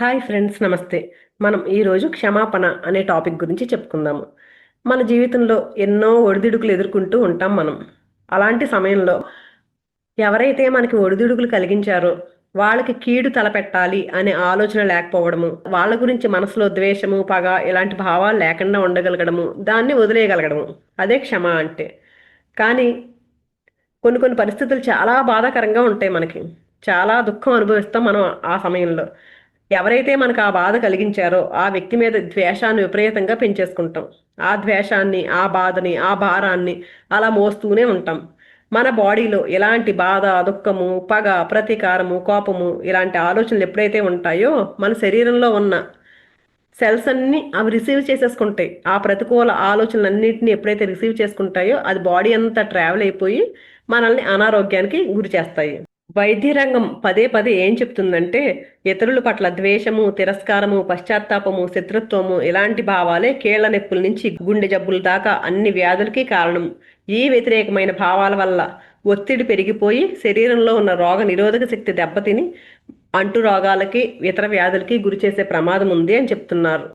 Hi friends నమస్తే. మనం ఈరోజు క్షమాపణ అనే టాపిక్ గురించి చెప్పుకుందాము. మన జీవితంలో ఎన్నో ఒడిదుడుకులు ఎదుర్కొంటూ ఉంటాం మనం. అలాంటి సమయంలో ఎవరైతే మనకి ఒడిదుడుకులు కలిగించారో వాళ్ళకి కీడు తలపెట్టాలి అనే ఆలోచన లేకపోవడము వాళ్ళ గురించి మనసులో ద్వేషము పగ ఇలాంటి భావాలు లేకుండా ఉండగలగడము దాన్ని వదిలేయగలగడము అదే క్షమ అంటే. కానీ కొన్ని కొన్ని పరిస్థితులు చాలా బాధాకరంగా ఉంటాయి మనకి. చాలా దుఃఖం అనుభవిస్తాం మనం ఆ సమయంలో. ఎవరైతే మనకు ఆ బాధ కలిగించారో ఆ వ్యక్తి మీద ద్వేషాన్ని విపరీతంగా పెంచేసుకుంటాం. ఆ ద్వేషాన్ని ఆ బాధని ఆ భారాన్ని అలా మోస్తూనే ఉంటాం. మన బాడీలో ఎలాంటి బాధ దుఃఖము పగ ప్రతీకారము కోపము ఇలాంటి ఆలోచనలు ఎప్పుడైతే ఉంటాయో మన శరీరంలో ఉన్న సెల్స్ అన్ని అవి రిసీవ్ చేసేసుకుంటాయి. ఆ ప్రతికూల ఆలోచనలన్నింటినీ ఎప్పుడైతే రిసీవ్ చేసుకుంటాయో అది బాడీ అంతా ట్రావెల్ అయిపోయి మనల్ని అనారోగ్యానికి గురి చేస్తాయి. వైద్య రంగం పదే పదే ఏం చెప్తుందంటే ఇతరుల పట్ల ద్వేషము తిరస్కారము పశ్చాత్తాపము శత్రుత్వము ఇలాంటి భావాలే కీళ్ళ నొప్పుల నుంచి గుండె జబ్బుల దాకా అన్ని వ్యాధులకి కారణం. ఈ వ్యతిరేకమైన భావాల వల్ల ఒత్తిడి పెరిగిపోయి శరీరంలో ఉన్న రోగ నిరోధక శక్తి దెబ్బతిని అంటు రోగాలకి ఇతర వ్యాధులకి గురి చేసే ప్రమాదం ఉంది అని చెప్తున్నారు.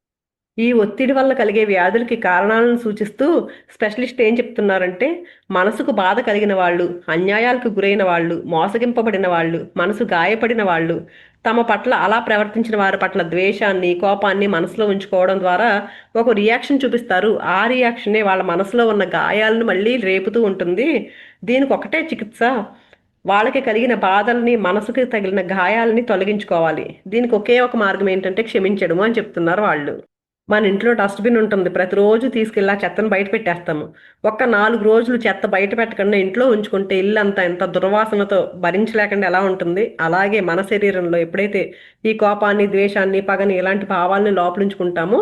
ఈ ఒత్తిడి వల్ల కలిగే వ్యాధులకి కారణాలను సూచిస్తూ స్పెషలిస్ట్ ఏం చెప్తున్నారంటే మనసుకు బాధ కలిగిన వాళ్ళు అన్యాయాలకు గురైన వాళ్ళు మోసగింపబడిన వాళ్ళు మనసు గాయపడిన వాళ్ళు తమ పట్ల అలా ప్రవర్తించిన వారి పట్ల ద్వేషాన్ని కోపాన్ని మనసులో ఉంచుకోవడం ద్వారా ఒక రియాక్షన్ చూపిస్తారు. ఆ రియాక్షనే వాళ్ళ మనసులో ఉన్న గాయాలను మళ్ళీ రేపుతూ ఉంటుంది. దీనికి ఒకటే చికిత్స వాళ్ళకి కలిగిన బాధల్ని మనసుకి తగిలిన గాయాలని తొలగించుకోవాలి. దీనికి ఒకే ఒక మార్గం ఏంటంటే క్షమించడము అని చెప్తున్నారు వాళ్ళు. మన ఇంట్లో డస్ట్బిన్ ఉంటుంది. ప్రతిరోజు తీసుకెళ్ళి ఆ చెత్తను బయట పెట్టేస్తాము. ఒక్క నాలుగు రోజులు చెత్త బయట పెట్టకుండా ఇంట్లో ఉంచుకుంటే ఇల్లు అంతా ఎంత దుర్వాసనతో భరించలేకుండా ఎలా ఉంటుంది? అలాగే మన శరీరంలో ఎప్పుడైతే ఈ కోపాన్ని ద్వేషాన్ని పగని ఇలాంటి భావాల్ని లోపలించుకుంటామో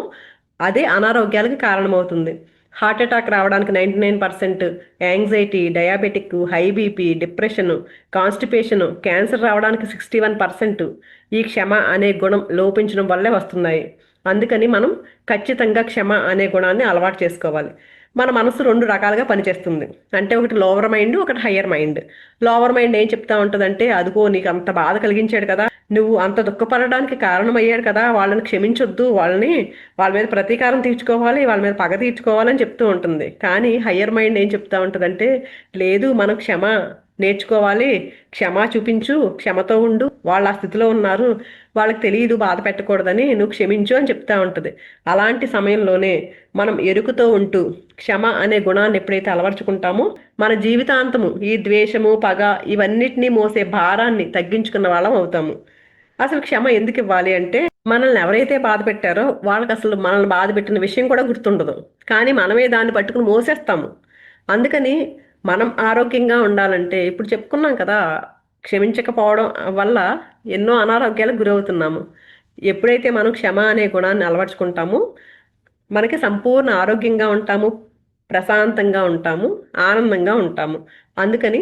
అదే అనారోగ్యాలకు కారణమవుతుంది. హార్ట్ అటాక్ రావడానికి ninety nine percent anxiety diabetic high BP depression constipation cancer రావడానికి సిక్స్టీ వన్ పర్సెంట్ ఈ క్షమ అనే గుణం లోపించడం వల్లే వస్తున్నాయి. అందుకని మనం ఖచ్చితంగా క్షమ అనే గుణాన్ని అలవాటు చేసుకోవాలి. మన మనసు రెండు రకాలుగా పనిచేస్తుంది. అంటే ఒకటి లోవర్ మైండ్ ఒకటి హయ్యర్ మైండ్ లోవర్ మైండ్ ఏం చెప్తా ఉంటుందంటే అదిగో నీకు అంత బాధ కలిగించాడు కదా నువ్వు అంత దుఃఖపడడానికి కారణమయ్యాడు కదా వాళ్ళని క్షమించొద్దు వాళ్ళని వాళ్ళ మీద ప్రతీకారం తీర్చుకోవాలి వాళ్ళ మీద పగ తీర్చుకోవాలని చెప్తూ ఉంటుంది. కానీ హయ్యర్ మైండ్ ఏం చెప్తా ఉంటుందంటే లేదు మనం క్షమ నేర్చుకోవాలి. క్షమా చూపించు క్షమతో ఉండు. వాళ్ళు ఆ స్థితిలో ఉన్నారు. వాళ్ళకి తెలియదు బాధ పెట్టకూడదని నువ్వు క్షమించు అని చెప్తా ఉంటుంది. అలాంటి సమయంలోనే మనం ఎరుకుతో ఉంటూ క్షమ అనే గుణాన్ని ఎప్పుడైతే అలవర్చుకుంటామో మన జీవితాంతము ఈ ద్వేషము పగ ఇవన్నిటినీ మోసే భారాన్ని తగ్గించుకున్న వాళ్ళం అవుతాము. అసలు క్షమ ఎందుకు ఇవ్వాలి అంటే మనల్ని ఎవరైతే బాధ పెట్టారో వాళ్ళకి అసలు మనల్ని బాధ పెట్టిన విషయం కూడా గుర్తుండదు. కానీ మనమే దాన్ని పట్టుకుని మోసేస్తాము. అందుకని మనం ఆరోగ్యంగా ఉండాలంటే ఇప్పుడు చెప్పుకున్నాం కదా క్షమించకపోవడం వల్ల ఎన్నో అనారోగ్యాలకు గురవుతున్నాము. ఎప్పుడైతే మనం క్షమ అనే గుణాన్ని అలవర్చుకుంటామో మనకి సంపూర్ణ ఆరోగ్యంగా ఉంటాము ప్రశాంతంగా ఉంటాము ఆనందంగా ఉంటాము. అందుకని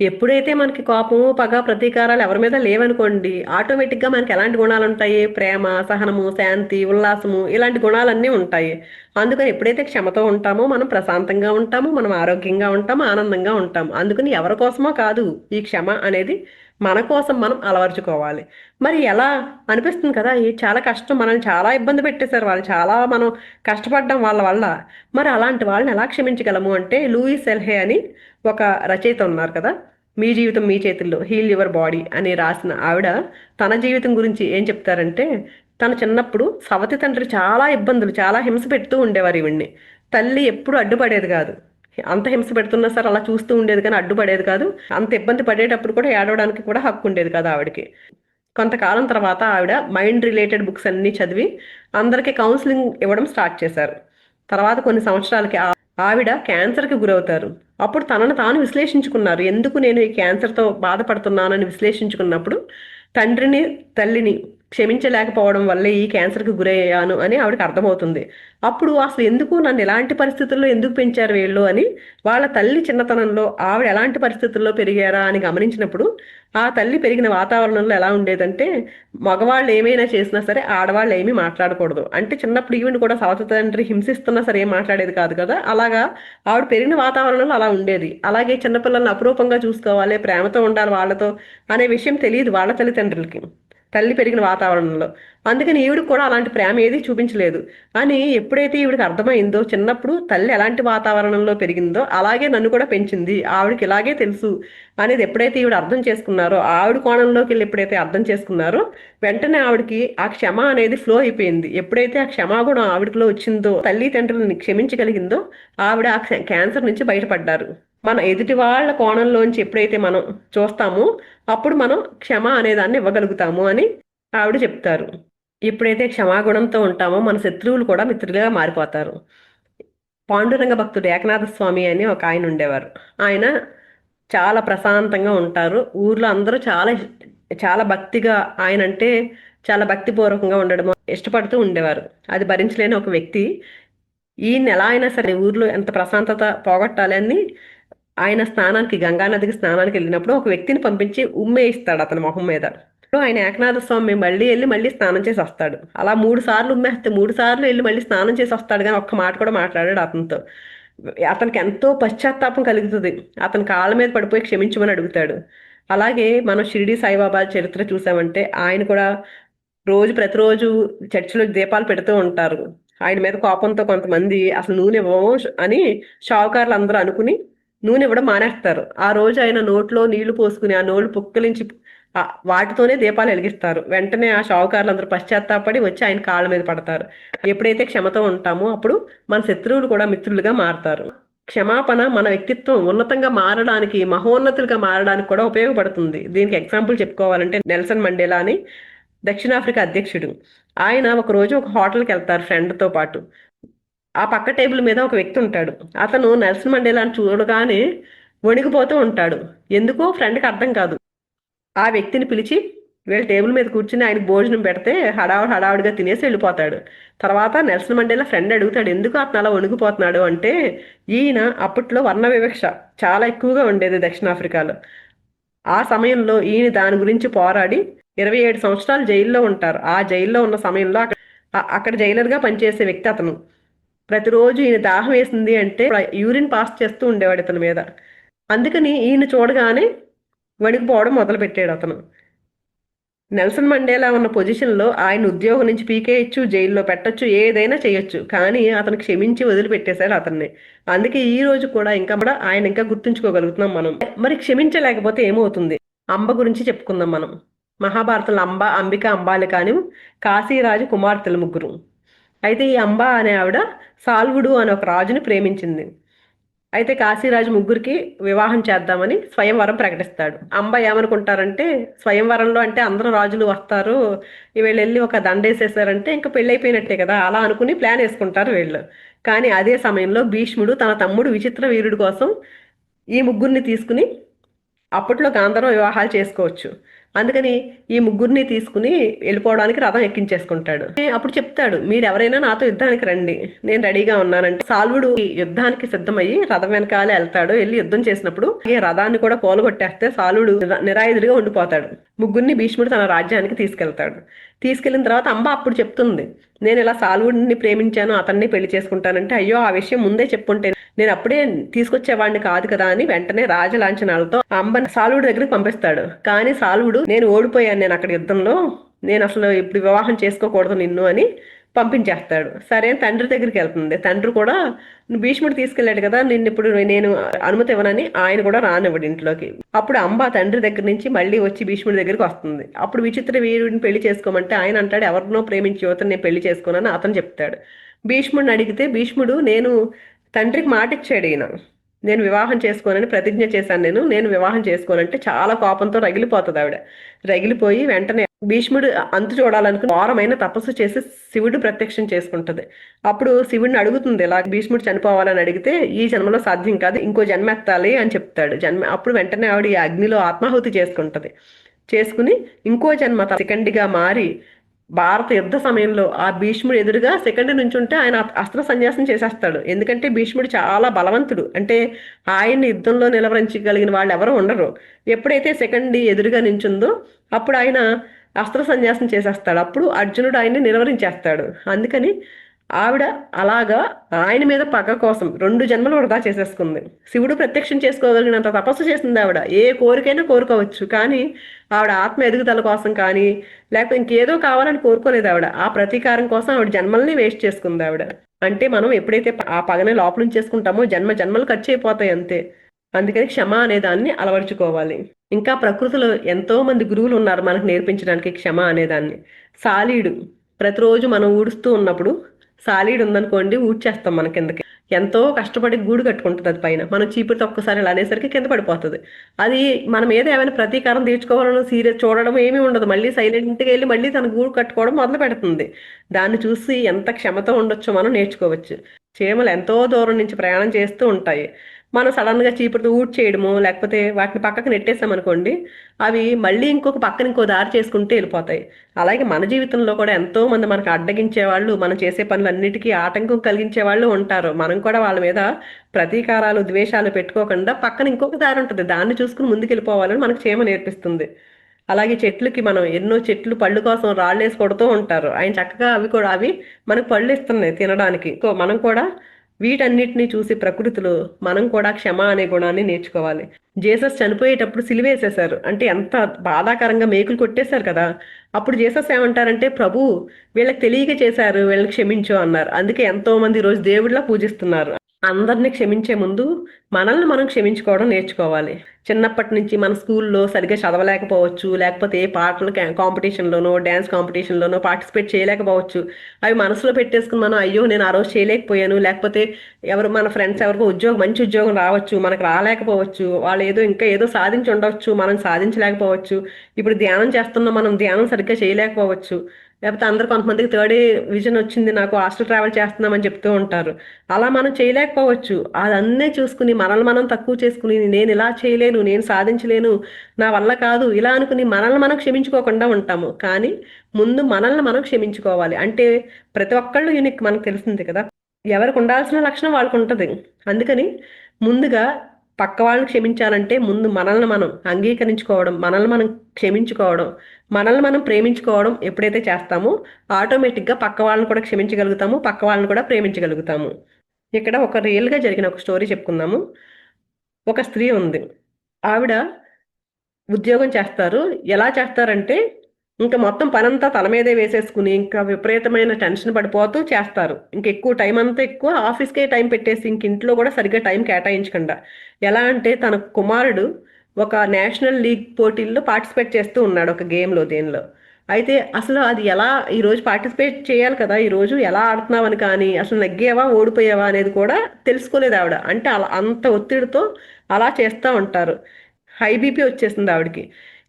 ఎప్పుడైతే మనకి కోపము పగ ప్రతీకారాలు ఎవరి మీద లేవనుకోండి ఆటోమేటిక్గా మనకి ఎలాంటి గుణాలు ఉంటాయి? ప్రేమ సహనము శాంతి ఉల్లాసము ఇలాంటి గుణాలన్నీ ఉంటాయి. అందుకని ఎప్పుడైతే క్షమతో ఉంటామో మనం ప్రశాంతంగా ఉంటాము మనం ఆరోగ్యంగా ఉంటాము ఆనందంగా ఉంటాము. అందుకని ఎవరి కోసమో కాదు ఈ క్షమ అనేది మన కోసం మనం అలవర్చుకోవాలి. మరి ఎలా? అనిపిస్తుంది కదా ఈ చాలా కష్టం మనల్ని చాలా ఇబ్బంది పెట్టేశారు. వాళ్ళు చాలా మనం కష్టపడ్డం వాళ్ళ వల్ల. మరి అలాంటి వాళ్ళని ఎలా క్షమించగలము? అంటే లూయిస్ ఎల్హే అని ఒక రచయిత ఉన్నారు కదా మీ జీవితం మీ చేతుల్లో హీల్ యువర్ బాడీ అని రాసిన ఆవిడ తన జీవితం గురించి ఏం చెప్తారంటే తన చిన్నప్పుడు సవతి తండ్రి చాలా ఇబ్బందులు చాలా హింస పెడుతూ ఉండేవారు ఈవిడ్ని. తల్లి ఎప్పుడు అడ్డుపడేది కాదు. అంత హింస పెడుతున్నా సార్ అలా చూస్తూ ఉండేది కానీ అడ్డుపడేది కాదు. అంత ఇబ్బంది పడేటప్పుడు కూడా ఏడవడానికి కూడా హక్కు ఉండేది కాదు ఆవిడకి. కొంతకాలం తర్వాత ఆవిడ మైండ్ రిలేటెడ్ బుక్స్ అన్నీ చదివి అందరికీ కౌన్సిలింగ్ ఇవ్వడం స్టార్ట్ చేశారు. తర్వాత కొన్ని సంవత్సరాలకి ఆవిడ క్యాన్సర్కి గురవుతారు. అప్పుడు తనను తాను విశ్లేషించుకున్నారు. ఎందుకు నేను ఈ క్యాన్సర్తో బాధపడుతున్నానని విశ్లేషించుకున్నప్పుడు తండ్రిని తల్లిని క్షమించలేకపోవడం వల్లే ఈ క్యాన్సర్కి గురయ్యాను అని ఆవిడకి అర్థమవుతుంది. అప్పుడు అసలు ఎందుకు నన్ను ఎలాంటి పరిస్థితుల్లో ఎందుకు పెంచారు వీళ్ళు అని వాళ్ళ తల్లి చిన్నతనంలో ఆవిడ ఎలాంటి పరిస్థితుల్లో పెరిగారా అని గమనించినప్పుడు ఆ తల్లి పెరిగిన వాతావరణంలో ఎలా ఉండేదంటే మగవాళ్ళు ఏమైనా చేసినా సరే ఆడవాళ్ళు ఏమీ మాట్లాడకూడదు. అంటే చిన్నప్పుడు ఈవెంట్ కూడా సవత తండ్రి హింసిస్తున్నా సరే ఏం మాట్లాడేది కాదు కదా. అలాగా ఆవిడ పెరిగిన వాతావరణంలో అలా ఉండేది. అలాగే చిన్నపిల్లల్ని అపురూపంగా చూసుకోవాలి ప్రేమతో ఉండాలి వాళ్ళతో అనే విషయం తెలియదు వాళ్ళ తల్లిదండ్రులకి. తల్లి పెరిగిన వాతావరణంలో. అందుకని ఈవిడికి కూడా అలాంటి ప్రేమ ఏది చూపించలేదు. అని ఎప్పుడైతే ఈవిడికి అర్థమైందో చిన్నప్పుడు తల్లి ఎలాంటి వాతావరణంలో పెరిగిందో అలాగే నన్ను కూడా పెంచింది. ఆవిడకి ఇలాగే తెలుసు అనేది ఎప్పుడైతే ఈవిడ అర్థం చేసుకున్నారో ఆవిడ కోణంలోకి వెళ్ళి ఎప్పుడైతే అర్థం చేసుకున్నారో వెంటనే ఆవిడకి ఆ క్షమ అనేది ఫ్లో అయిపోయింది. ఎప్పుడైతే ఆ క్షమాగుణం ఆవిడలో వచ్చిందో తల్లి తండ్రులని క్షమించగలిగిందో ఆవిడ ఆ క్యాన్సర్ నుంచి బయటపడ్డారు. మన ఎదుటి వాళ్ళ కోణంలోంచి ఎప్పుడైతే మనం చూస్తామో అప్పుడు మనం క్షమ అనేదాన్ని ఇవ్వగలుగుతాము అని ఆవిడ చెప్తారు. ఎప్పుడైతే క్షమాగుణంతో ఉంటామో మన శత్రువులు కూడా మిత్రులుగా మారిపోతారు. పాండురంగ భక్తుడు ఏకనాథ స్వామి అని ఒక ఆయన ఉండేవారు. ఆయన చాలా ప్రశాంతంగా ఉంటారు. ఊర్లో అందరూ చాలా చాలా భక్తిగా ఆయన అంటే చాలా భక్తిపూర్వకంగా ఉండడం ఇష్టపడుతూ ఉండేవారు. అది భరించలేని ఒక వ్యక్తి. ఈయన ఎలా అయినా సరే ఊర్లో ఎంత ప్రశాంతత పోగొట్టాలి అని ఆయన స్నానానికి గంగానదికి స్నానానికి వెళ్ళినప్పుడు ఒక వ్యక్తిని పంపించి ఉమ్మేయిస్తాడు అతని మొహం మీద. ఆయన ఏకనాథ స్వామి మళ్ళీ వెళ్ళి మళ్ళీ స్నానం చేసి వస్తాడు. అలా మూడు సార్లు ఉమ్మేస్తే మూడు సార్లు వెళ్ళి మళ్ళీ స్నానం చేసి వస్తాడు కానీ ఒక్క మాట కూడా మాట్లాడాడు అతనితో. అతనికి ఎంతో పశ్చాత్తాపం కలుగుతుంది. అతని కాళ్ళ మీద పడిపోయి క్షమించమని అడుగుతాడు. అలాగే మనం షిరిడి సాయిబాబా చరిత్ర చూసామంటే ఆయన కూడా రోజు ప్రతిరోజు చర్చిలో దీపాలు పెడుతూ ఉంటారు. ఆయన మీద కోపంతో కొంతమంది అసలు నూనె ఇవ్వము అని షావుకారులు అందరూ అనుకుని నూనె ఇవ్వడం మానేస్తారు. ఆ రోజు ఆయన నోట్లో నీళ్ళు పోసుకుని ఆ నోళ్ళు పుక్కలించి వాటితోనే దీపాలు వెలిగిస్తారు. వెంటనే ఆ షావుకారులు అందరూ పశ్చాత్తాపడి వచ్చి ఆయన కాళ్ళ మీద పడతారు. ఎప్పుడైతే క్షమతో ఉంటామో అప్పుడు మన శత్రువులు కూడా మిత్రులుగా మారుతారు. క్షమాపణ మన వ్యక్తిత్వం ఉన్నతంగా మారడానికి మహోన్నతులుగా మారడానికి కూడా ఉపయోగపడుతుంది. దీనికి ఎగ్జాంపుల్ చెప్పుకోవాలంటే నెల్సన్ మండేలా అని దక్షిణాఫ్రికా అధ్యక్షుడు. ఆయన ఒక రోజు ఒక హోటల్కి వెళ్తారు ఫ్రెండ్తో పాటు. ఆ పక్క టేబుల్ మీద ఒక వ్యక్తి ఉంటాడు. అతను నెల్సన్ మండేలాని చూడగానే వణిగిపోతూ ఉంటాడు. ఎందుకో ఫ్రెండ్కి అర్థం కాదు. ఆ వ్యక్తిని పిలిచి వీళ్ళ టేబుల్ మీద కూర్చుని ఆయన భోజనం పెడితే హడావుడు హడావుడిగా తినేసి వెళ్ళిపోతాడు. తర్వాత నెల్సన్ మండేలా ఫ్రెండ్ అడుగుతాడు ఎందుకు అతను అలా వణిగిపోతున్నాడు? అంటే ఈయన అప్పట్లో వర్ణ వివక్ష చాలా ఎక్కువగా ఉండేది దక్షిణాఫ్రికాలో. ఆ సమయంలో ఈయన దాని గురించి పోరాడి ఇరవై ఏడు సంవత్సరాలు జైల్లో ఉంటారు. ఆ జైల్లో ఉన్న సమయంలో అక్కడ అక్కడ జైలర్గా పనిచేసే వ్యక్తి అతను. ప్రతిరోజు ఈయన దాహం వేసింది అంటే యూరిన్ పాస్ చేస్తూ ఉండేవాడు ఇతని మీద. అందుకని ఈయన చూడగానే వణికిపోవడం మొదలుపెట్టాడు అతను. నెల్సన్ మండేలా ఉన్న పొజిషన్లో ఆయన ఉద్యోగం నుంచి పీకేయచ్చు జైల్లో పెట్టచ్చు ఏదైనా చేయొచ్చు. కానీ అతను క్షమించి వదిలిపెట్టేశాడు అతన్ని. అందుకే ఈ రోజు కూడా ఇంకా కూడా ఆయన ఇంకా గుర్తుంచుకోగలుగుతున్నాం మనం. మరి క్షమించలేకపోతే ఏమవుతుంది? అంబ గురించి చెప్పుకుందాం మనం. మహాభారతంలో అంబ అంబిక అంబాలి కానీ కాశీరాజు కుమార్తెలు ముగ్గురు. అయితే ఈ అంబ అనే ఆవిడ సాల్వుడు అనే ఒక రాజుని ప్రేమించింది. అయితే కాశీరాజు ముగ్గురికి వివాహం చేద్దామని స్వయంవరం ప్రకటిస్తాడు. అంబ ఏమనుకుంటారంటే స్వయంవరంలో అంటే అందరూ రాజులు వస్తారు వీళ్ళు వెళ్ళి ఒక దండేసేసారంటే ఇంకా పెళ్ళైపోయినట్టే కదా అలా అనుకుని ప్లాన్ వేసుకుంటారు వీళ్ళు. కానీ అదే సమయంలో భీష్ముడు తన తమ్ముడు విచిత్ర వీరుడు కోసం ఈ ముగ్గురిని తీసుకుని అప్పట్లో గాంధర్వ వివాహాలు చేసుకోవచ్చు. అందుకని ఈ ముగ్గురిని తీసుకుని వెళ్ళిపోవడానికి రథం ఎక్కించేసుకుంటాడు. అప్పుడు చెప్తాడు మీరు ఎవరైనా నాతో యుద్ధానికి రండి. నేను రెడీగా ఉన్నానంటే సాల్వుడు యుద్ధానికి సిద్ధమయ్యి రథం వెనకాలే వెళ్తాడు. వెళ్ళి యుద్ధం చేసినప్పుడు ఈ రథాన్ని కూడా పోలగొట్టేస్తే సాల్వుడు నిరాయుధుడిగా ఉండిపోతాడు. ముగ్గురిని భీష్ముడు తన రాజ్యానికి తీసుకెళ్తాడు. తీసుకెళ్ళిన తర్వాత అంబ అప్పుడు చెప్తుంది నేను ఇలా సాల్వుడిని ప్రేమించాను అతన్ని పెళ్ళి చేసుకుంటానంటే అయ్యో ఆ విషయం ముందే చెప్పుంటే నేను అప్పుడే తీసుకొచ్చేవాడిని కాదు కదా అని వెంటనే రాజలాంఛనాలతో అంబని సాలువుడి దగ్గరికి పంపిస్తాడు. కానీ సాలువుడు నేను ఓడిపోయాను నేను అక్కడ యుద్ధంలో నేను అసలు ఇప్పుడు వివాహం చేసుకోకూడదు నిన్ను అని పంపించేస్తాడు. సరే తండ్రి దగ్గరికి వెళ్తుంది. తండ్రి కూడా భీష్ముడు తీసుకెళ్ళాడు కదా నిన్ను ఇప్పుడు నేను అనుమతి ఇవ్వనని ఆయన కూడా రానివ్వడు ఇంట్లోకి. అప్పుడు అంబ తండ్రి దగ్గర నుంచి మళ్ళీ వచ్చి భీష్ముడి దగ్గరికి వస్తుంది. అప్పుడు విచిత్ర వీరుడిని పెళ్ళి చేసుకోమంటే ఆయన అంటాడు ఎవరినో ప్రేమించి యువతను నేను పెళ్ళి చేసుకున్నాను అతను చెప్తాడు. భీష్ముడిని అడిగితే భీష్ముడు నేను తండ్రికి మాట ఇచ్చాడు ఈయన. నేను వివాహం చేసుకోనని ప్రతిజ్ఞ చేశాను నేను. నేను వివాహం చేసుకోనంటే చాలా కోపంతో రగిలిపోతుంది ఆవిడ. రగిలిపోయి వెంటనే భీష్ముడు అంతు చూడాలనుకుని ఘోరమైన తపస్సు చేసి శివుడు ప్రత్యక్షం చేసుకుంటుంది. అప్పుడు శివుడిని అడుగుతుంది ఇలా భీష్ముడు చనిపోవాలని అడిగితే ఈ జన్మలో సాధ్యం కాదు ఇంకో జన్మ ఎత్తాలి అని చెప్తాడు. జన్మ అప్పుడు వెంటనే ఆవిడ ఈ అగ్నిలో ఆత్మాహుతి చేసుకుంటది. చేసుకుని ఇంకో జన్మ సెకండ్గా మారి భారత యుద్ధ సమయంలో ఆ భీష్ముడు ఎదురుగా సెకండ్ నుంచి ఉంటే ఆయన అస్త్ర సన్యాసం చేసేస్తాడు. ఎందుకంటే భీష్ముడు చాలా బలవంతుడు. అంటే ఆయన్ని యుద్ధంలో నిలవరించగలిగిన వాళ్ళు ఎవరు ఉండరు. ఎప్పుడైతే సెకండ్ ఎదురుగా నించుందో అప్పుడు ఆయన అస్త్ర సన్యాసం చేసేస్తాడు. అప్పుడు అర్జునుడు ఆయన్ని నిలవరించేస్తాడు అందుకని ఆవిడ అలాగా ఆయన మీద పగ కోసం రెండు జన్మలు వృధా చేసేసుకుంది. శివుడు ప్రత్యక్షం చేసుకోగలిగినంత తపస్సు చేసింది ఆవిడ. ఏ కోరికైనా కోరుకోవచ్చు. కానీ ఆవిడ ఆత్మ ఎదుగుదల కోసం కానీ లేకపోతే ఇంకేదో కావాలని కోరుకోలేదు ఆవిడ. ఆ ప్రతీకారం కోసం ఆవిడ జన్మల్ని వేస్ట్ చేసుకుంది ఆవిడ. అంటే మనం ఎప్పుడైతే ఆ పగని లోపల చేసుకుంటామో జన్మ జన్మలు ఖర్చు అయిపోతాయి అంతే. అందుకని క్షమ అనే దాన్ని అలవర్చుకోవాలి. ఇంకా ప్రకృతిలో ఎంతో మంది గురువులు ఉన్నారు మనకు నేర్పించడానికి క్షమ అనేదాన్ని సాలీడు. ప్రతిరోజు మనం ఊడుస్తూ ఉన్నప్పుడు సాలీడు ఉందనుకోండి ఊడ్చేస్తాం మన కిందకి. ఎంతో కష్టపడి గూడు కట్టుకుంటుంది అది పైన. మనం చీపురితో ఒక్కసారి ఇలా అనేసరికి కింద పడిపోతుంది. అది మనం ఏదో ఏమైనా ప్రతీకారం తీర్చుకోవాలని సీరియస్ చూడడం ఏమీ ఉండదు. మళ్ళీ సైలెంట్గా వెళ్ళి మళ్ళీ తన గూడు కట్టుకోవడం మొదలు పెడుతుంది. దాన్ని చూసి ఎంత క్షమతో ఉండొచ్చో మనం నేర్చుకోవచ్చు. చీమలు ఎంతో దూరం నుంచి ప్రయాణం చేస్తూ ఉంటాయి. మనం సడన్గా చీపురుతో ఊడ్ చేయడము లేకపోతే వాటిని పక్కకు నెట్టేసామనుకోండి అవి మళ్ళీ ఇంకొక పక్కన ఇంకో దారి చేసుకుంటూ వెళ్ళిపోతాయి. అలాగే మన జీవితంలో కూడా ఎంతో మంది మనకు అడ్డగించే వాళ్ళు మనం చేసే పనులన్నిటికీ ఆటంకం కలిగించే వాళ్ళు ఉంటారు. మనం కూడా వాళ్ళ మీద ప్రతీకారాలు ద్వేషాలు పెట్టుకోకుండా పక్కన ఇంకొక దారి ఉంటుంది. దాన్ని చూసుకుని ముందుకు వెళ్ళిపోవాలని మనకు చేమ నేర్పిస్తుంది. అలాగే చెట్లకి మనం ఎన్నో చెట్లు పళ్ళు కోసం రాళ్ళేసి కొడుతూ ఉంటారు. ఆయన చక్కగా అవి కూడా అవి మనకు పళ్ళు ఇస్తున్నాయి తినడానికి. మనం కూడా వీటన్నిటిని చూసి ప్రకృతిలో మనం కూడా క్షమ అనే గుణాన్ని నేర్చుకోవాలి. జేసస్ చనిపోయేటప్పుడు సిలివేసేశారు అంటే ఎంత బాధాకరంగా మేకులు కొట్టేశారు కదా. అప్పుడు జేసస్ ఏమంటారంటే ప్రభు వీళ్ళకి తెలియక చేశారు వీళ్ళకి క్షమించు అన్నారు. అందుకే ఎంతో మంది రోజు దేవుడిలా పూజిస్తున్నారు. అందరిని క్షమించే ముందు మనల్ని మనం క్షమించుకోవడం నేర్చుకోవాలి. చిన్నప్పటి నుంచి మన స్కూల్లో సరిగ్గా చదవలేకపోవచ్చు లేకపోతే ఏ పాటలు కాంపిటీషన్లోనో డ్యాన్స్ కాంపిటీషన్లోనో పార్టిసిపేట్ చేయలేకపోవచ్చు. అవి మనసులో పెట్టేసుకుని మనం అయ్యో నేను ఆ రోజు చేయలేకపోయాను. లేకపోతే ఎవరు మన ఫ్రెండ్స్ ఎవరికో ఉద్యోగం మంచి ఉద్యోగం రావచ్చు మనకు రాలేకపోవచ్చు. వాళ్ళు ఏదో ఇంకా ఏదో సాధించి ఉండవచ్చు మనం సాధించలేకపోవచ్చు. ఇప్పుడు ధ్యానం చేస్తున్నా మనం ధ్యానం సరిగ్గా చేయలేకపోవచ్చు. లేకపోతే అందరు కొంతమందికి థర్డ్ విజన్ వచ్చింది నాకు హాస్టల్ ట్రావెల్ చేస్తున్నామని చెప్తూ ఉంటారు. అలా మనం చేయలేకపోవచ్చు. అదన్నీ చూసుకుని మనల్ని మనం తక్కువ చేసుకుని నేను ఇలా చేయలేను నేను సాధించలేను నా వల్ల కాదు ఇలా అనుకుని మనల్ని మనం క్షమించుకోకుండా ఉంటాము. కానీ ముందు మనల్ని మనం క్షమించుకోవాలి. అంటే ప్రతి ఒక్కళ్ళు యూనిక్ మనకు తెలిసింది కదా. ఎవరికి ఉండాల్సిన లక్షణం వాళ్ళకు ఉంటుంది. అందుకని ముందుగా పక్క వాళ్ళని క్షమించాలంటే ముందు మనల్ని మనం అంగీకరించుకోవడం మనల్ని మనం క్షమించుకోవడం మనల్ని మనం ప్రేమించుకోవడం ఎప్పుడైతే చేస్తామో ఆటోమేటిక్గా పక్క వాళ్ళని కూడా క్షమించగలుగుతాము పక్క వాళ్ళని కూడా ప్రేమించగలుగుతాము. ఇక్కడ ఒక రియల్గా జరిగిన ఒక స్టోరీ చెప్పుకుందాము. ఒక స్త్రీ ఉంది. ఆవిడ ఉద్యోగం చేస్తారు. ఎలా చేస్తారంటే ఇంకా మొత్తం పనంతా తల మీదే వేసేసుకుని ఇంకా విపరీతమైన టెన్షన్ పడిపోతూ చేస్తారు. ఇంక ఎక్కువ టైం అంతా ఎక్కువ ఆఫీస్కే టైం పెట్టేసి ఇంక ఇంట్లో కూడా సరిగ్గా టైం కేటాయించకుండా. ఎలా అంటే తన కుమారుడు ఒక నేషనల్ లీగ్ పోటీల్లో పార్టిసిపేట్ చేస్తూ ఉన్నాడు ఒక గేమ్లో దేనిలో. అయితే అసలు అది ఎలా ఈరోజు పార్టిసిపేట్ చేయాలి కదా ఈరోజు ఎలా ఆడుతున్నావని కానీ అసలు నగ్గేవా ఓడిపోయావా అనేది కూడా తెలుసుకోలేదు ఆవిడ. అంటే అలా అంత ఒత్తిడితో అలా చేస్తూ ఉంటారు. హై బీపీ వచ్చేసింది ఆవిడకి.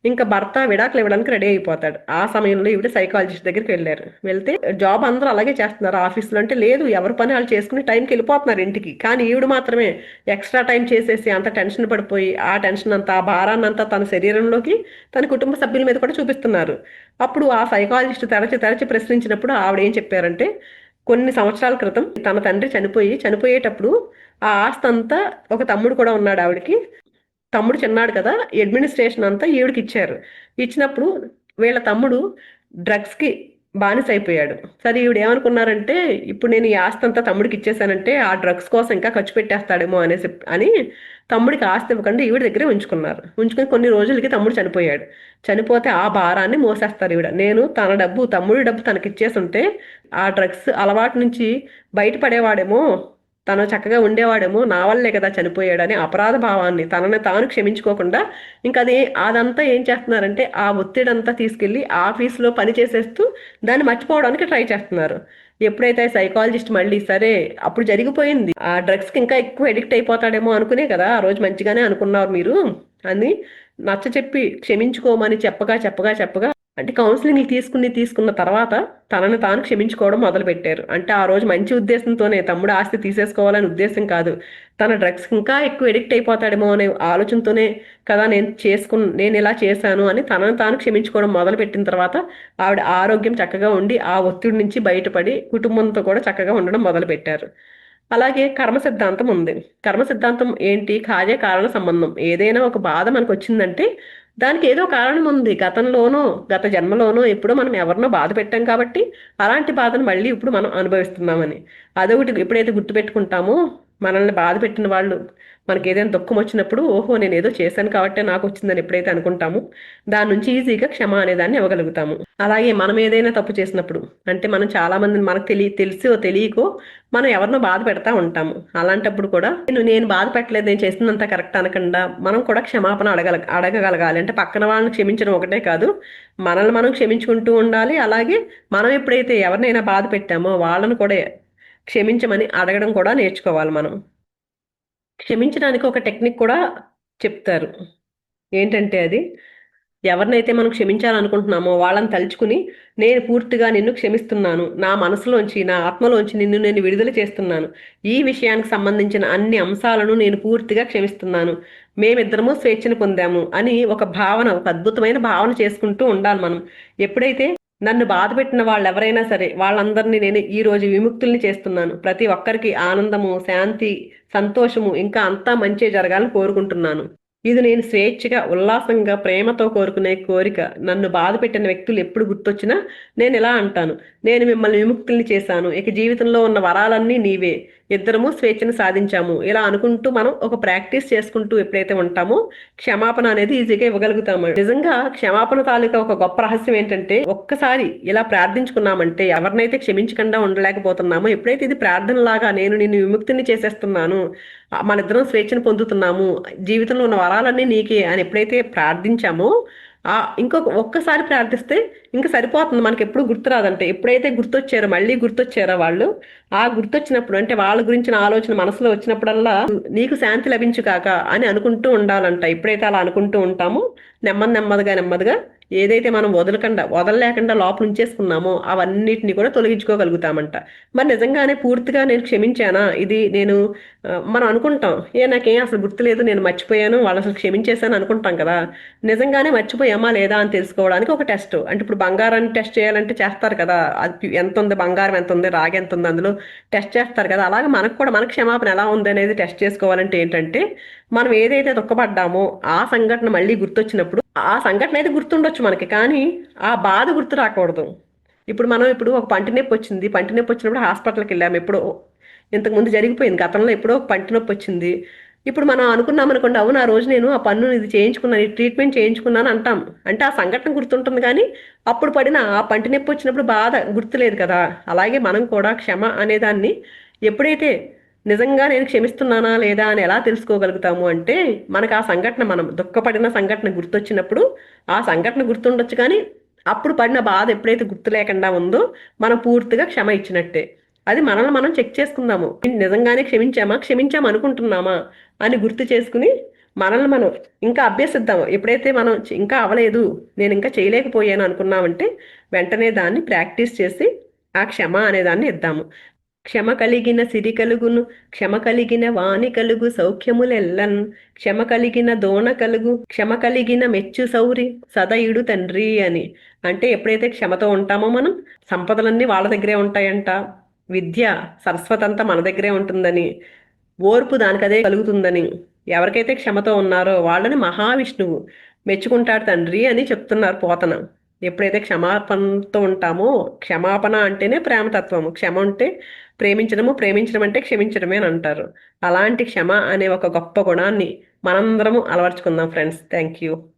ఇంకా భర్త విడాకులు ఇవ్వడానికి రెడీ అయిపోతాడు. ఆ సమయంలో ఈవిడ సైకాలజిస్ట్ దగ్గరికి వెళ్ళారు. వెళ్తే జాబ్ అందరూ అలాగే చేస్తున్నారు. ఆఫీస్లో అంటే లేదు. ఎవరి పని వాళ్ళు చేసుకుని టైంకి వెళ్ళిపోతున్నారు ఇంటికి. కానీ ఈవిడ మాత్రమే ఎక్స్ట్రా టైం చేసేసి అంత టెన్షన్ పడిపోయి ఆ టెన్షన్ అంతా ఆ భారాన్ని అంతా తన శరీరంలోకి తన కుటుంబ సభ్యుల మీద కూడా చూపిస్తున్నారు. అప్పుడు ఆ సైకాలజిస్ట్ తెరచి తెరచి ప్రశ్నించినప్పుడు ఆవిడ ఏం చెప్పారంటే కొన్ని సంవత్సరాల క్రితం తన తండ్రి చనిపోయి చనిపోయేటప్పుడు ఆ ఆస్తి అంతా ఒక తమ్ముడు కూడా ఉన్నాడు ఆవిడకి. తమ్ముడు చిన్నాడు కదా అడ్మినిస్ట్రేషన్ అంతా ఈవిడికి ఇచ్చారు. ఇచ్చినప్పుడు వీళ్ళ తమ్ముడు డ్రగ్స్కి బానిస అయిపోయాడు. సరే ఈవిడ ఏమనుకున్నారంటే ఇప్పుడు నేను ఈ ఆస్తి అంతా తమ్ముడికి ఇచ్చేసానంటే ఆ డ్రగ్స్ కోసం ఇంకా ఖర్చు పెట్టేస్తాడేమో అనేసి అని తమ్ముడికి ఆస్తి ఇవ్వకుండా ఈవిడ దగ్గరే ఉంచుకున్నారు. ఉంచుకుని కొన్ని రోజులకి తమ్ముడు చనిపోయాడు. చనిపోతే ఆ భారాన్ని మోసేస్తారు ఈవిడ. నేను తన డబ్బు తమ్ముడి డబ్బు తనకి ఇచ్చేసి ఉంటే ఆ డ్రగ్స్ అలవాటు నుంచి బయటపడేవాడేమో తను చక్కగా ఉండేవాడేమో నా వల్లే కదా చనిపోయాడని అపరాధ భావాన్ని తనని తాను క్షమించుకోకుండా ఇంకా అది అదంతా ఏం చేస్తున్నారంటే ఆ ఒత్తిడంతా తీసుకెళ్ళి ఆఫీస్లో పని చేసేస్తూ దాన్ని మర్చిపోవడానికి ట్రై చేస్తున్నారు. ఎప్పుడైతే సైకాలజిస్ట్ మళ్ళీ సరే అప్పుడు జరిగిపోయింది. ఆ డ్రగ్స్కి ఇంకా ఎక్కువ ఎడిక్ట్ అయిపోతాడేమో అనుకునే కదా ఆ రోజు మంచిగానే అనుకున్నారు మీరు అని నచ్చ చెప్పి క్షమించుకోమని చెప్పగా చెప్పగా చెప్పగా అంటే కౌన్సిలింగ్ తీసుకుని తీసుకున్న తర్వాత తనను తాను క్షమించుకోవడం మొదలుపెట్టారు. అంటే ఆ రోజు మంచి ఉద్దేశంతోనే తమ్ముడు ఆస్తి తీసేసుకోవాలని ఉద్దేశం కాదు. తన డ్రగ్స్ ఇంకా ఎక్కువ ఎడిక్ట్ అయిపోతాడేమో అనే ఆలోచనతోనే కదా నేను చేసుకు నేను ఇలా చేశాను అని తనను తాను క్షమించుకోవడం మొదలుపెట్టిన తర్వాత ఆవిడ ఆరోగ్యం చక్కగా ఉండి ఆ ఒత్తిడి నుంచి బయటపడి కుటుంబంతో కూడా చక్కగా ఉండడం మొదలుపెట్టారు. అలాగే కర్మ సిద్ధాంతం ఉంది. కర్మ సిద్ధాంతం ఏంటి? కార్య కారణ సంబంధం. ఏదైనా ఒక బాధ మనకు వచ్చిందంటే దానికి ఏదో కారణం ఉంది. గతంలోనో గత జన్మలోనో ఎప్పుడో మనం ఎవరినో బాధ పెట్టాం కాబట్టి అలాంటి బాధను మళ్ళీ ఇప్పుడు మనం అనుభవిస్తున్నామని. అదొకటి ఎప్పుడైతే గుర్తుపెట్టుకుంటామో మనల్ని బాధ పెట్టిన వాళ్ళు మనకి ఏదైనా దుఃఖం వచ్చినప్పుడు ఓహో నేను ఏదో చేశాను కాబట్టి నాకు వచ్చిందని ఎప్పుడైతే అనుకుంటామో దాని నుంచి ఈజీగా క్షమ అనేదాన్ని ఇవ్వగలుగుతాము. అలాగే మనం ఏదైనా తప్పు చేసినప్పుడు అంటే మనం చాలా మందిని మనకు తెలియ తెలిసో తెలియకో మనం ఎవరినో బాధ పెడతా ఉంటాము. అలాంటప్పుడు కూడా నేను నేను బాధ పెట్టలేదు నేను చేసినంత కరెక్ట్ అనకుండా మనం కూడా క్షమాపణ అడగల అడగగలగాలి. అంటే పక్కన వాళ్ళని క్షమించడం ఒకటే కాదు మనల్ని మనం క్షమించుకుంటూ ఉండాలి. అలాగే మనం ఎప్పుడైతే ఎవరినైనా బాధ పెట్టామో వాళ్ళను కూడా క్షమించమని అడగడం కూడా నేర్చుకోవాలి మనం. క్షమించడానికి ఒక టెక్నిక్ కూడా చెప్తారు. ఏంటంటే అది ఎవరినైతే మనం క్షమించాలనుకుంటున్నామో వాళ్ళని తలుచుకుని నేను పూర్తిగా నిన్ను క్షమిస్తున్నాను నా మనసులోంచి నా ఆత్మలోంచి నిన్ను నేను విడుదల చేస్తున్నాను ఈ విషయానికి సంబంధించిన అన్ని అంశాలను నేను పూర్తిగా క్షమిస్తున్నాను మేమిద్దరము స్వేచ్ఛను పొందాము అని ఒక భావన ఒక అద్భుతమైన భావన చేసుకుంటూ ఉండాలి మనం. ఎప్పుడైతే నన్ను బాధ పెట్టిన వాళ్ళు ఎవరైనా సరే వాళ్ళందరినీ నేను ఈ రోజు విముక్తుల్ని చేస్తున్నాను. ప్రతి ఒక్కరికి ఆనందము శాంతి సంతోషము ఇంకా అంతా మంచి జరగాలని కోరుకుంటున్నాను. ఇది నేను స్వేచ్ఛగా ఉల్లాసంగా ప్రేమతో కోరుకునే కోరిక. నన్ను బాధ పెట్టిన వ్యక్తులు ఎప్పుడు గుర్తొచ్చినా నేను ఇలా అంటాను. నేను మిమ్మల్ని విముక్తుల్ని చేశాను. ఇక జీవితంలో ఉన్న వరాలన్నీ నీవే. ఇద్దరము స్వేచ్ఛను సాధించాము. ఇలా అనుకుంటూ మనం ఒక ప్రాక్టీస్ చేసుకుంటూ ఎప్పుడైతే ఉంటామో క్షమాపణ అనేది ఈజీగా ఇవ్వగలుగుతాము. నిజంగా క్షమాపణ తాలూకా ఒక గొప్ప రహస్యం ఏంటంటే ఒక్కసారి ఇలా ప్రార్థించుకున్నామంటే ఎవరినైతే క్షమించకుండా ఉండలేకపోతున్నామో ఎప్పుడైతే ఇది ప్రార్థనలాగా నేను నిన్ను విముక్తిని చేసేస్తున్నాను మన ఇద్దరం స్వేచ్ఛను పొందుతున్నాము జీవితంలో ఉన్న వరాలన్నీ నీకే అని ఎప్పుడైతే ప్రార్థించామో ఇంకొక ఒక్కసారి ప్రార్థిస్తే ఇంకా సరిపోతుంది. మనకి ఎప్పుడు గుర్తురాదంటే ఎప్పుడైతే గుర్తొచ్చారో మళ్ళీ గుర్తొచ్చారో వాళ్ళు ఆ గుర్తొచ్చినప్పుడు అంటే వాళ్ళ గురించిన ఆలోచన మనసులో వచ్చినప్పుడల్లా నీకు శాంతి లభించు కాక అని అనుకుంటూ ఉండాలంట. ఎప్పుడైతే అలా అనుకుంటూ ఉంటామో నెమ్మది నెమ్మదిగా నెమ్మదిగా ఏదైతే మనం వదలకుండా వదలలేకుండా లోపల ఉంచేసుకున్నామో అవన్నిటిని కూడా తొలగించుకోగలుగుతామంట. మరి నిజంగానే పూర్తిగా నేను క్షమించానా? ఇది నేను మనం అనుకుంటాం ఏ నాకేం అసలు గుర్తులేదు నేను మర్చిపోయాను వాళ్ళు అసలు క్షమించేశాను అనుకుంటాం కదా. నిజంగానే మర్చిపోయామా లేదా అని తెలుసుకోవడానికి ఒక టెస్ట్. అంటే ఇప్పుడు బంగారాన్ని టెస్ట్ చేయాలంటే చేస్తారు కదా. అది ఎంత ఉంది బంగారం ఎంత ఉంది రాగి ఎంత ఉంది అందులో టెస్ట్ చేస్తారు కదా. అలాగే మనకు కూడా మన క్షమాపణ ఎలా ఉంది అనేది టెస్ట్ చేసుకోవాలంటే ఏంటంటే మనం ఏదైతే దుఃఖపడ్డామో ఆ సంఘటన మళ్ళీ గుర్తొచ్చినప్పుడు ఆ సంఘటన అయితే గుర్తుండొచ్చు మనకి కానీ ఆ బాధ గుర్తు రాకూడదు. ఇప్పుడు మనం ఇప్పుడు ఒక పంటి నొప్పి వచ్చింది పంటి నొప్పి వచ్చినప్పుడు హాస్పిటల్కి వెళ్ళాము ఎప్పుడో ఇంతకుముందు జరిగిపోయింది గతంలో ఎప్పుడో ఒక పంటి నొప్పి వచ్చింది. ఇప్పుడు మనం అనుకున్నాం అనుకోండి అవును ఆ రోజు నేను ఆ పన్ను ఇది చేయించుకున్నాను ట్రీట్మెంట్ చేయించుకున్నాను అంటాం. అంటే ఆ సంఘటన గుర్తుంటుంది కానీ అప్పుడు పడిన ఆ పంటి నొప్పి వచ్చినప్పుడు బాధ గుర్తులేదు కదా. అలాగే మనం కూడా క్షమ అనేదాన్ని ఎప్పుడైతే నిజంగా నేను క్షమిస్తున్నానా లేదా అని ఎలా తెలుసుకోగలుగుతాము అంటే మనకు ఆ సంఘటన మనం దుఃఖపడిన సంఘటన గుర్తొచ్చినప్పుడు ఆ సంఘటన గుర్తుండొచ్చు కానీ అప్పుడు పడిన బాధ ఎప్పుడైతే గుర్తు లేకుండా ఉందో మనం పూర్తిగా క్షమ ఇచ్చినట్టే. అది మనల్ని మనం చెక్ చేసుకుందాము. నిజంగానే క్షమించామా? క్షమించాము అనుకుంటున్నామా? అని గుర్తు చేసుకుని మనల్ని మనం ఇంకా అభ్యసిద్దాము. ఎప్పుడైతే మనం ఇంకా అవలేదు నేను ఇంకా చేయలేకపోయాను అనుకున్నామంటే వెంటనే దాన్ని ప్రాక్టీస్ చేసి ఆ క్షమ అనేదాన్ని ఇద్దాము. క్షమ కలిగిన సిరి కలుగును క్షమ కలిగిన వాణి కలుగు సౌఖ్యములెల్లన్ క్షమ కలిగిన దోణ కలుగు క్షమ కలిగిన మెచ్చు సౌరి సదయుడు తండ్రి అని. అంటే ఎప్పుడైతే క్షమతో ఉంటామో మనం సంపదలన్నీ వాళ్ళ దగ్గరే ఉంటాయంట. విద్య సరస్వతంతా మన దగ్గరే ఉంటుందని. ఓర్పు దానికదే కలుగుతుందని. ఎవరికైతే క్షమతో ఉన్నారో వాళ్ళని మహావిష్ణువు మెచ్చుకుంటాడు తండ్రి అని చెప్తున్నారు పోతన. ఎప్పుడైతే క్షమాపణతో ఉంటామో క్షమాపణ అంటేనే ప్రేమతత్వము. క్షమ అంటే ప్రేమించడము ప్రేమించడం అంటే క్షమించడమే అని అంటారు. అలాంటి క్షమ అనే ఒక గొప్ప గుణాన్ని మనందరము అలవర్చుకుందాం ఫ్రెండ్స్. Thank you